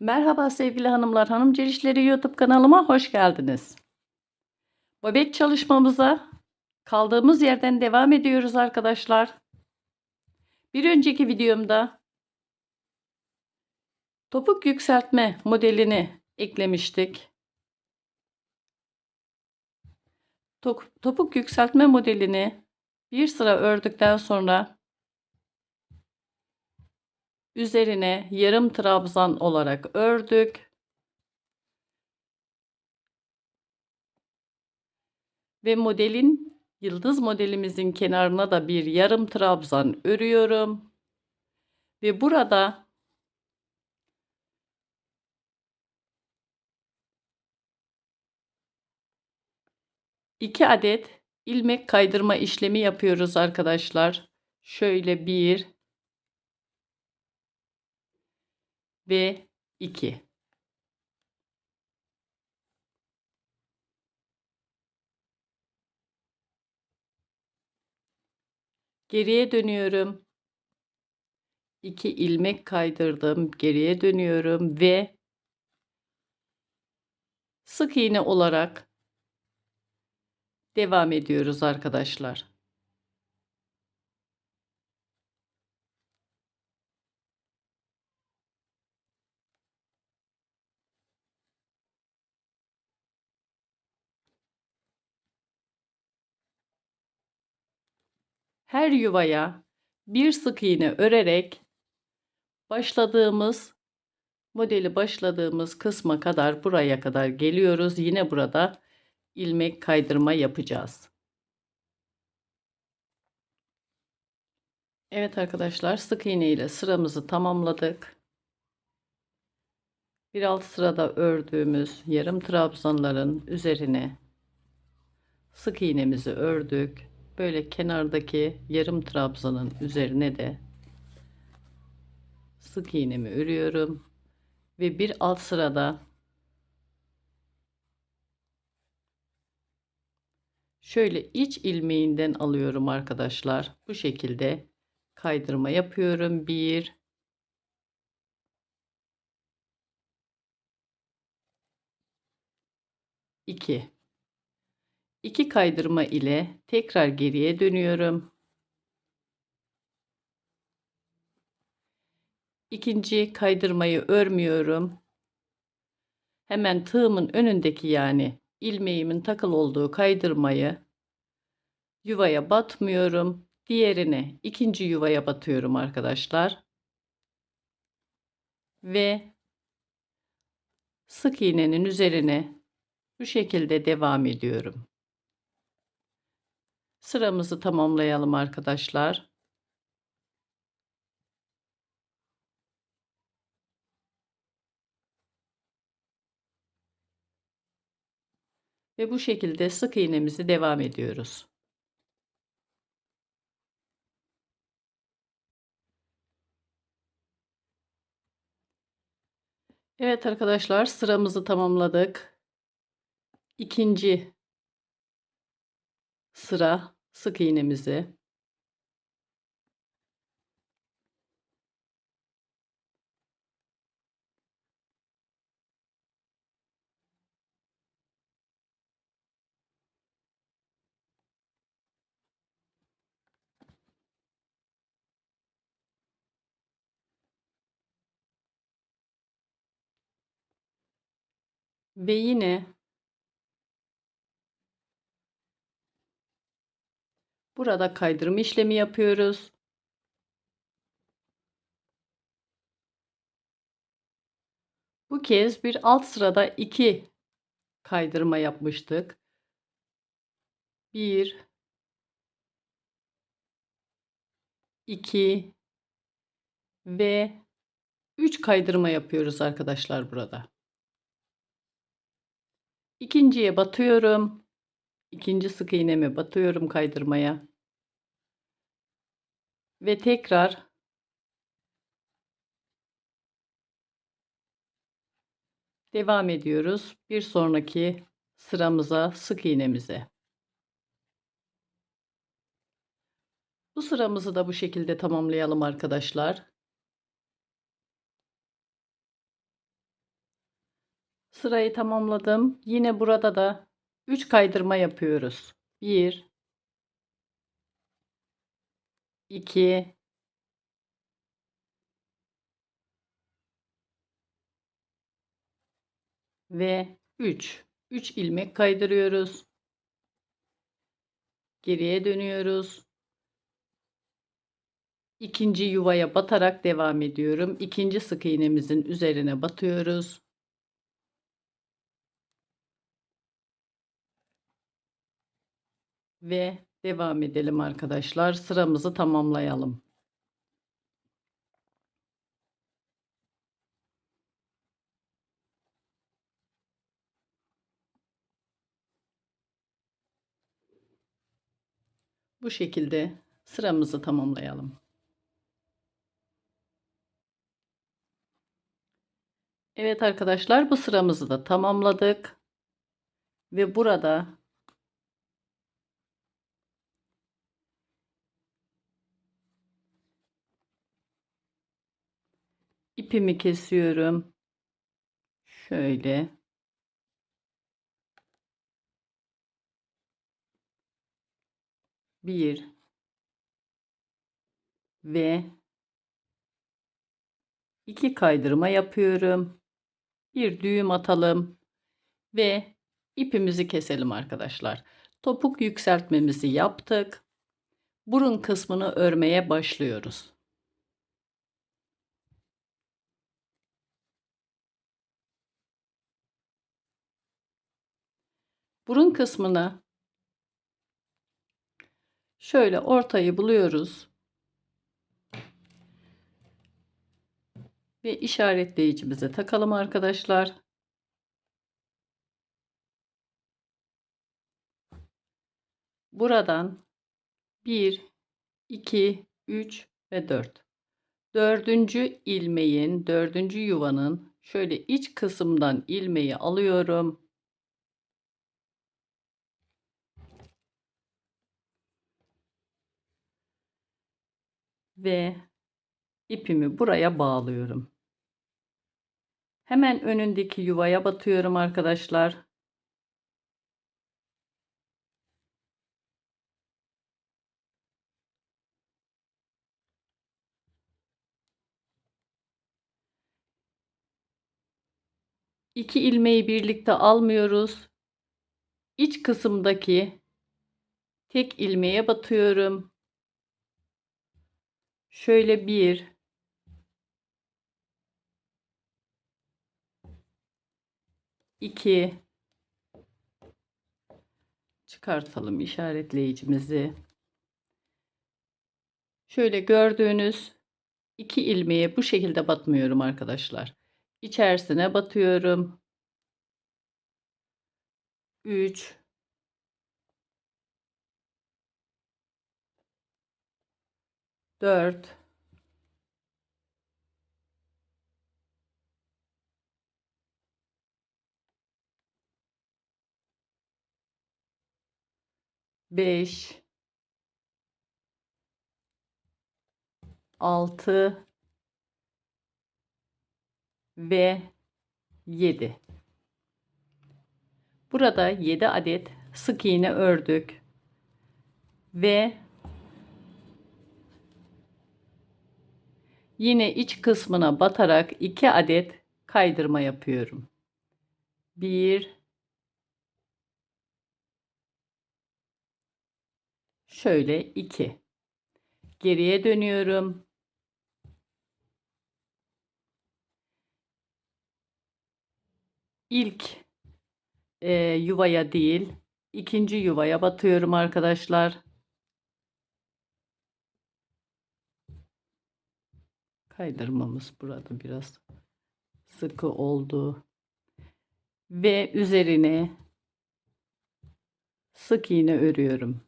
Merhaba sevgili hanımlar, hanımcı işleri YouTube kanalıma hoş geldiniz. Bobek çalışmamıza kaldığımız yerden devam ediyoruz arkadaşlar. Bir önceki videomda topuk yükseltme modelini eklemiştik. Topuk yükseltme modelini bir sıra ördükten sonra üzerine yarım trabzan olarak ördük. Ve modelin yıldız modelimizin kenarına da bir yarım trabzan örüyorum. Ve burada iki adet ilmek kaydırma işlemi yapıyoruz arkadaşlar. Şöyle bir ve 2. Geriye dönüyorum. 2 ilmek kaydırdım. Geriye dönüyorum ve sık iğne olarak devam ediyoruz arkadaşlar. Her yuvaya bir sık iğne örerek başladığımız modeli başladığımız kısma kadar buraya kadar geliyoruz. Yine burada ilmek kaydırma yapacağız. Evet arkadaşlar sık iğne ile sıramızı tamamladık. Bir alt sırada ördüğümüz yarım trabzanların üzerine sık iğnemizi ördük böyle kenardaki yarım trabzanın üzerine de sık iğnemi örüyorum. Ve bir alt sırada şöyle iç ilmeğinden alıyorum arkadaşlar. Bu şekilde kaydırma yapıyorum. Bir. İki 2 kaydırma ile tekrar geriye dönüyorum. İkinci kaydırmayı örmüyorum. Hemen tığımın önündeki yani ilmeğimin takıl olduğu kaydırmayı yuvaya batmıyorum. Diğerine ikinci yuvaya batıyorum arkadaşlar. Ve sık iğnenin üzerine bu şekilde devam ediyorum. Sıramızı tamamlayalım arkadaşlar. Ve bu şekilde sık iğnemizi devam ediyoruz. Evet arkadaşlar sıramızı tamamladık. İkinci sıra sık iğnemizi. Ve yine burada kaydırma işlemi yapıyoruz. Bu kez bir alt sırada iki kaydırma yapmıştık. Bir, iki ve üç kaydırma yapıyoruz arkadaşlar burada. İkinciye batıyorum. İkinci sık iğnemi batıyorum kaydırmaya. Ve tekrar devam ediyoruz. Bir sonraki sıramıza sık iğnemize. Bu sıramızı da bu şekilde tamamlayalım arkadaşlar. Sırayı tamamladım. Yine burada da 3 kaydırma yapıyoruz. 1 2 ve 3. 3 ilmek kaydırıyoruz. Geriye dönüyoruz. İkinci yuvaya batarak devam ediyorum. İkinci sık iğnemizin üzerine batıyoruz. Ve devam edelim arkadaşlar. Sıramızı tamamlayalım. Bu şekilde sıramızı tamamlayalım. Evet arkadaşlar bu sıramızı da tamamladık. Ve burada ipimi kesiyorum. Şöyle. Bir ve iki kaydırma yapıyorum. Bir düğüm atalım ve ipimizi keselim arkadaşlar. Topuk yükseltmemizi yaptık. Burun kısmını örmeye başlıyoruz. Burun kısmını şöyle ortayı buluyoruz. Ve işaretleyicimize takalım arkadaşlar. Buradan 1, 2, 3 ve 4. Dördüncü ilmeğin, dördüncü yuvanın şöyle iç kısımdan ilmeği alıyorum. Ve ipimi buraya bağlıyorum. Hemen önündeki yuvaya batıyorum arkadaşlar. İki ilmeği birlikte almıyoruz. İç kısımdaki tek ilmeğe batıyorum. Şöyle bir, iki, çıkartalım işaretleyicimizi. Şöyle gördüğünüz iki ilmeğe bu şekilde batmıyorum arkadaşlar. İçerisine batıyorum. 3 4 5 6 ve 7. Burada 7 adet sık iğne ördük. Ve yine iç kısmına batarak 2 adet kaydırma yapıyorum. 1 Şöyle 2 Geriye dönüyorum. ilk e, yuvaya değil ikinci yuvaya batıyorum arkadaşlar. Kaydırmamız burada biraz sıkı oldu. Ve üzerine sık iğne örüyorum.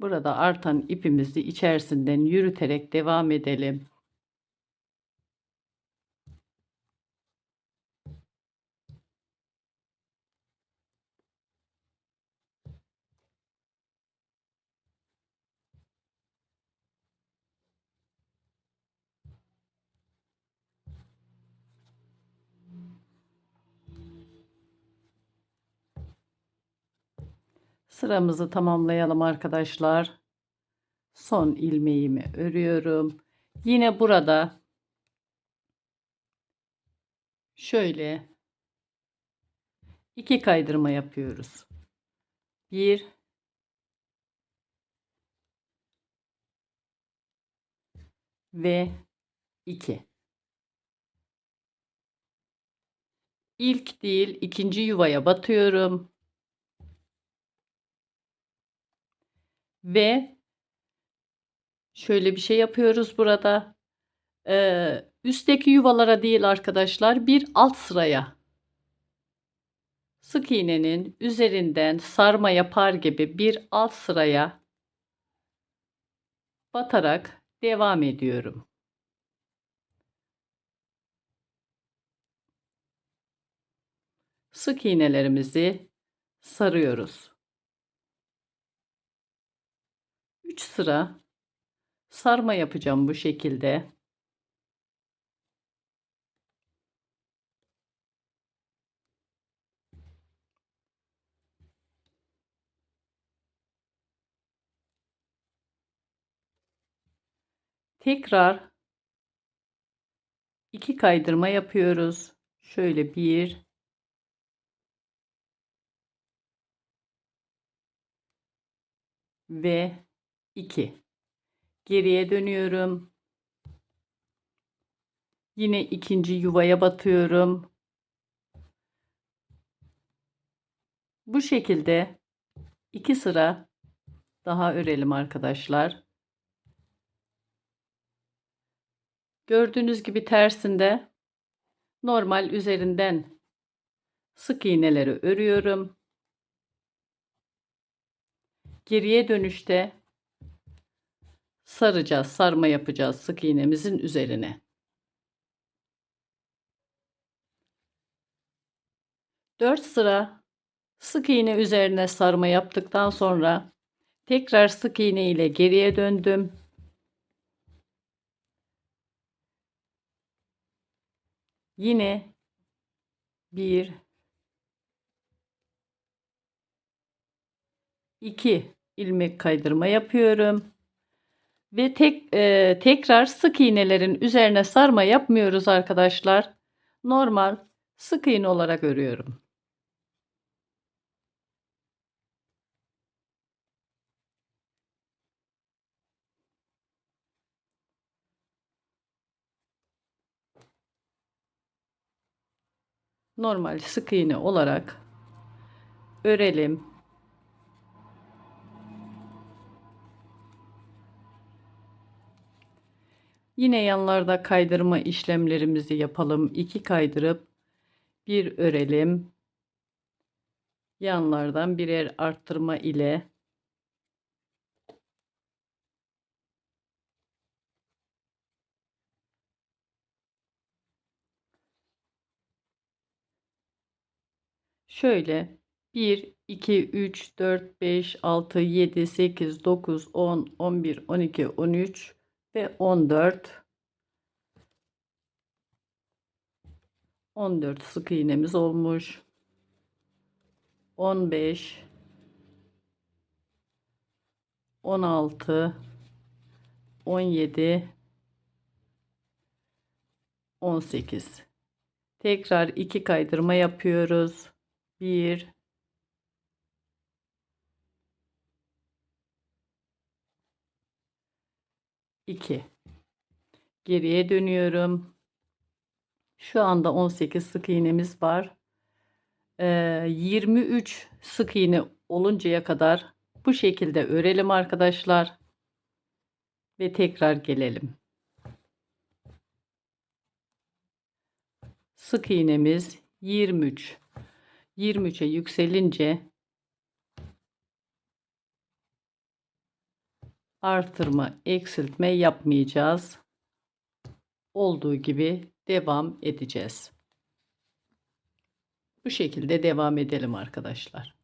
Burada artan ipimizi içerisinden yürüterek devam edelim. Sıramızı tamamlayalım arkadaşlar. Son ilmeğimi örüyorum. Yine burada şöyle iki kaydırma yapıyoruz. Bir ve iki. İlk değil ikinci yuvaya batıyorum. Ve şöyle bir şey yapıyoruz burada. Ee, üstteki yuvalara değil arkadaşlar bir alt sıraya sık iğnenin üzerinden sarma yapar gibi bir alt sıraya batarak devam ediyorum. Sık iğnelerimizi sarıyoruz. 3 sıra sarma yapacağım bu şekilde. Tekrar iki kaydırma yapıyoruz. Şöyle bir ve 2. Geriye dönüyorum. Yine ikinci yuvaya batıyorum. Bu şekilde iki sıra daha örelim arkadaşlar. Gördüğünüz gibi tersinde normal üzerinden sık iğneleri örüyorum. Geriye dönüşte saracağız, sarma yapacağız sık iğnemizin üzerine. 4 sıra sık iğne üzerine sarma yaptıktan sonra tekrar sık iğne ile geriye döndüm. Yine bir iki ilmek kaydırma yapıyorum. Ve tek e, tekrar sık iğnelerin üzerine sarma yapmıyoruz arkadaşlar. Normal sık iğne olarak örüyorum. Normal sık iğne olarak örelim. Yine yanlarda kaydırma işlemlerimizi yapalım. 2 kaydırıp bir örelim. Yanlardan birer arttırma ile şöyle 1 2 3 4 5 6 7 8 9 10 11 12 13 ve 14 14 sık iğnemiz olmuş. 15 16 17 18 tekrar iki kaydırma yapıyoruz. 1 2 geriye dönüyorum. Şu anda 18 sık iğnemiz var. Ee, 23 sık iğne oluncaya kadar bu şekilde örelim arkadaşlar ve tekrar gelelim. Sık iğnemiz 23 23'e yükselince artırma, eksiltme yapmayacağız. Olduğu gibi devam edeceğiz. Bu şekilde devam edelim arkadaşlar.